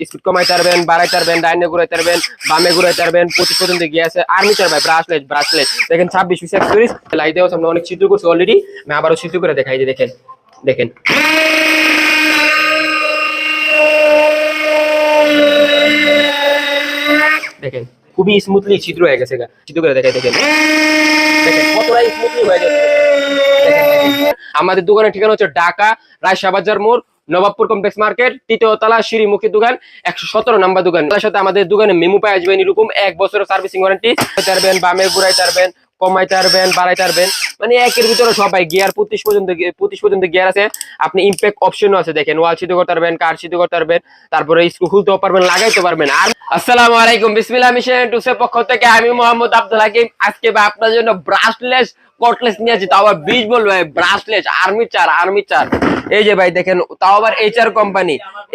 Speed কমাইতে পারবেন বাড়াইতে পারবেন ডাইনে ঘুরাইতে পারবেন বামে ঘুরাইতে পারবেন প্রতি পর্যন্ত গিয়ে আছে। আর্মিচার ভাই ব্রাসলেট ব্রাসলেট দেখেন ছাব্বিশ পিস অ্যাক্সেসরিজ লাই দেওয়া আমরা অনেক চিত্র করছি অলরেডি আমি আবারও চিত্র করে দেখাই যে দেখেন দেখেন। দেখেন, খুবই স্মুথলি ছিদ্র হয়ে গেছে ছিদ্র করে দেখাই, দেখেন। আমাদের দোকানের ঠিকানা হচ্ছে ঢাকা রায়শা বাজার মোড় নবাবপুর কমপ্লেক্স মার্কেট, তৃতীয় তলা সিঁড়িমুখী দোকান, একশো সতেরো নাম্বার দোকান। তার সাথে আমাদের দোকানে মেমু পাই আসবেন এরকম এক বছরের সার্ভিসিং ওয়ারেন্টি। পারবেন বামে ঘুরাইতে পারবেন কমাইতে পারবেন বাড়াইতে পারবেন মানে একের ভিতরে সবাই গিয়ার পঁচিশ পর্যন্ত পঁচিশ পর্যন্ত গিয়ার আছে। আপনি ইম্প্যাক্ট অপশনও আছে, দেখেন ওয়াল সিদ্ধ করতে পারবেন কার সিদ্ধ করতে পারবেন তারপরে স্ক্রু খুলতেও পারবেন লাগাইতে পারবেন। আর আসসালামু আলাইকুম, বিসমিল্লাহ মিশন টুসের পক্ষ থেকে আমি মোহাম্মদ আব্দুল হাকিম। আজকে বা আপনার জন্য ব্রাশলেস কটলেস নিয়ে আছি তাও আবার বিশ বলবে ব্রাশলেস আর্মি চার আর্মি চার এই যে ভাই দেখেন, তাও আবার এইচআর কোম্পানি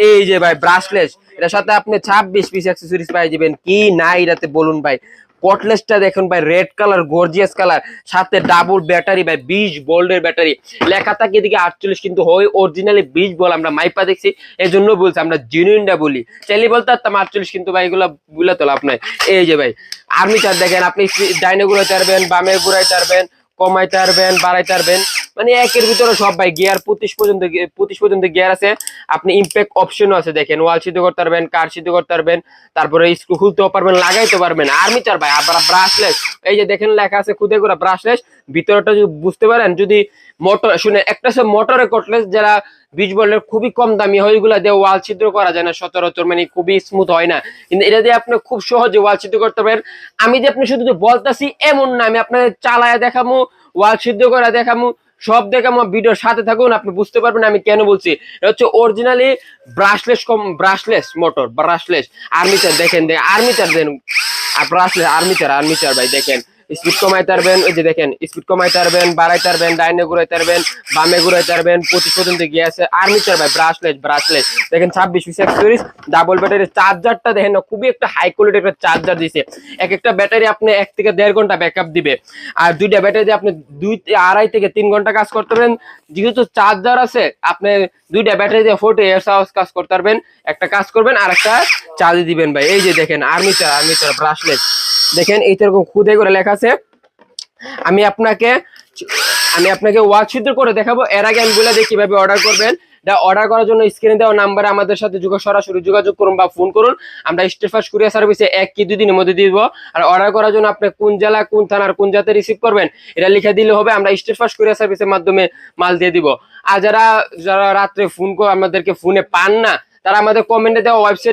এই যে ভাই ব্রাশলেস এটার সাথে আপনি ছাব্বিশ পিস অ্যাক্সেসরিজ পাই যাবেন। কি না এটাতে বলুন ভাই। কটলেসটা দেখুন ভাই রেড কালার গর্জিয়াস কালার সাথে ডাবল ব্যাটারি ভাই, বিশ বোল্ডের ব্যাটারি লেখা থাকে এদিকে আটচল্লিশ, কিন্তু হয় অরিজিনালি বিশ বল, আমরা মাইপা দেখছি। এই জন্য বলছি, আমরা জেনুইনটা বলি। চাইলে বলতে পারতাম আটচল্লিশ, কিন্তু ভাই এগুলো বুলে তোলা আপনার এই যে ভাই আর্মি চার দেখেন, আপনি ডাইনে ঘুরাইতে পারবেন বামে ঘুরাইতে পারবেন কমাইতে পারবেন বাড়াইতে পারবেন মানে একের ভিতরে সব ভাই গিয়ার পঁচিশ পর্যন্ত পঁচিশ পর্যন্ত গিয়ার আছে। আপনি ইম্প্যাক্ট অপশনও আছে, দেখেন। ওয়াল সিদ্ধ করতে পারবেন কার সিদ্ধ করতে পারবেন, তারপরে স্ক্রু খুলতেও পারবেন লাগাইতে পারবেন। আর্মি চার ভাই, আবার ব্রাশলেস এই যে দেখেন লেখা আছে খুদে করে ব্রাশলেস ভিতরটা যদি বুঝতে পারেন, যদি মোটর শুনে, একটা সে মোটরে কটলেস যারা বিশ বলের খুবই কম দামি হয়, ওইগুলা দিয়ে ওয়াল ছিদ্র করা যায় না, সচরাচর মানে খুবই স্মুথ হয় না। কিন্তু এটা দিয়ে আপনি খুব সহজে ওয়াল ছিদ্র করতে পারেন। আমি যে আপনি শুধু বলতাছি, এমন না, আমি আপনার চালায় দেখামু ওয়াল সিদ্ধ করা দেখামু। সব দেখে আমার ভিডিওর সাথে থাকুন, আপনি বুঝতে পারবেন আমি কেন বলছি। এটা হচ্ছে অরিজিনালি ব্রাশলেস কম ব্রাশলেস মোটর ব্রাশলেস আর্মিচার দেখেন দেখেন আর্মিচার দেন। আর ব্রাশলেস আর্মিচার আর্মিচার ভাই, দেখেন। স্পিড কমাইতে পারবেন, ওই যে দেখেন, স্পিড কমাইতে পারবেন, বাড়াইতে পারবেন, ডাইনে ঘুরাইতে পারবেন, বামে ঘুরাইতে পারবেন, পঁচিশ পর্যন্ত গিয়ে আছে। আর আর্মিচার ভাই ব্রাশলেস ব্রাশলেস দেখেন ছাব্বিশ পিস অ্যাক্সেসরিজ ডাবল ব্যাটারি চার্জারটা দেখেন না, খুবই একটা হাই কোয়ালিটির একটা চার্জার দিছে। এক একটা ব্যাটারি আপনি এক থেকে দেড় ঘণ্টা ব্যাকআপ দিবে। আর দুইটা ব্যাটারি আপনি দুই, আড়াই থেকে তিন ঘণ্টা কাজ করতে পারবেন। যেহেতু চার্জার আছে, আপনি দুইটা ব্যাটারি দিয়ে ফোর্টি ইয়ার্স আওয়াজ কাজ করতে পারবেন। একটা কাজ করবেন আর একটা চার্জ দিবেন ভাই। এই যে দেখেন আর্মিচার আর্মিচার ব্রাশলেস দেখেন, এই তো এরকম খুদে করে লেখা আছে। আমি আপনাকে আমি আপনাকে ওয়াচ করে দেখাবো। এর আগে আমি বলে দিই কীভাবে অর্ডার করবেন। অর্ডার করার জন্য স্ক্রিনে দেওয়া নাম্বারে আমাদের সাথে সরাসরি যোগাযোগ করুন বা ফোন করুন। আমরা স্টেফাস কুরিয়ার সার্ভিসে এক কি দুই দিনের মধ্যে দিব। আর অর্ডার করার জন্য আপনি কোন জেলা, কোন থানার, কোন জাতে রিসিভ করবেন, এটা লিখে দিলে হবে। আমরা স্টেফাস কুরিয়ার সার্ভিসের মাধ্যমে মাল দিয়ে দিব। আর যারা যারা রাত্রে ফোন আমাদেরকে ফোনে পান না, তারা আমাদের কমেন্টে দেওয়া ওয়েবসাইট